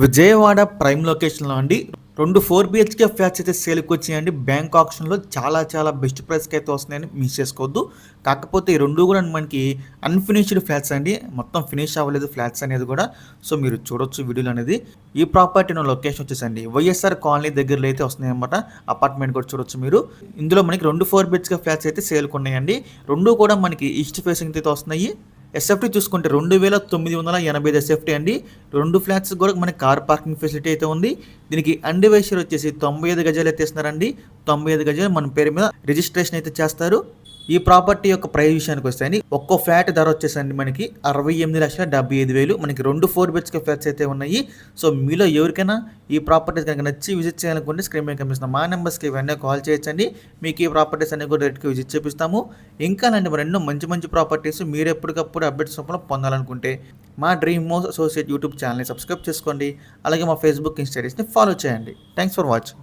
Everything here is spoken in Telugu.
విజయవాడ ప్రైమ్ లొకేషన్లో అండి. రెండు ఫోర్ బిహెచ్కే ఫ్లాట్స్ అయితే సేల్కి వచ్చాయండి బ్యాంక్ ఆప్షన్లో చాలా చాలా బెస్ట్ ప్రైస్కి అయితే వస్తున్నాయని మిస్ చేసుకోవద్దు. కాకపోతే ఈ రెండు కూడా మనకి అన్ఫినిష్డ్ ఫ్లాట్స్ అండి. మొత్తం ఫినిష్ అవ్వలేదు ఫ్లాట్స్ అనేది కూడా. సో మీరు చూడొచ్చు వీడియోలు అనేది. ఈ ప్రాపర్టీ లొకేషన్ వచ్చేసండి. వైఎస్ఆర్ కాలనీ దగ్గరలో అయితే వస్తున్నాయి అనమాట అపార్ట్మెంట్ కూడా చూడొచ్చు మీరు. ఇందులో మనకి రెండు ఫోర్ బిహెచ్కే ఫ్లాట్స్ అయితే సేల్కి ఉన్నాయండి. రెండు కూడా మనకి ఈస్ట్ ఫేసింగ్ అయితే వస్తున్నాయి. ఎస్ఎఫ్టీ చూసుకుంటే రెండు వేల తొమ్మిది వందల ఎనభై ఐదు ఎస్ఎఫ్టీ అండి. రెండు ఫ్లాట్స్ కూడా మనకి కార్ పార్కింగ్ ఫెసిలిటీ అయితే ఉంది. దీనికి అండివేషర్ వచ్చేసి తొంభై ఐదు గజాలు అయితే తొంభై ఐదు గజాలు మన పేరు మీద రిజిస్ట్రేషన్ అయితే చేస్తారు. ఈ ప్రాపర్టీ యొక్క ప్రైస్ విషయానికి వస్తాయని ఒక్కో ఫ్లాట్ ధర వచ్చేసండి మనకి అరవై ఎనిమిది లక్షల డెబ్బై ఐదు వేలు మనకి రెండు ఫోర్ బెడ్స్కే ఫ్లాట్స్ అయితే ఉన్నాయి. సో మీలో ఎవరికైనా ఈ ప్రాపర్టీస్ కనుక నచ్చి విజిట్ చేయాలనుకుంటే స్క్రీన్ మీద కనిపిస్తున్న మా నెంబర్స్కి వెంటనే కాల్ చేయొచ్చండి. మీకు ఈ ప్రాపర్టీస్ అన్ని కూడా రేట్కి విజిట్ చేపిస్తాము. ఇంకా లాంటి మరి ఎన్నో మంచి మంచి ప్రాపర్టీస్ మీరు ఎప్పటికప్పుడు అప్డేట్స్ రూపంలో పొందాలనుకుంటే మా డ్రీమ్ మోస్ అసోసియేట్ యూట్యూబ్ ఛానల్ని సబ్స్క్రైబ్ చేసుకోండి. అలాగే మా ఫేస్బుక్ ఇన్స్టాగ్రామ్స్ని ఫాలో చేయండి. Thanks for watching.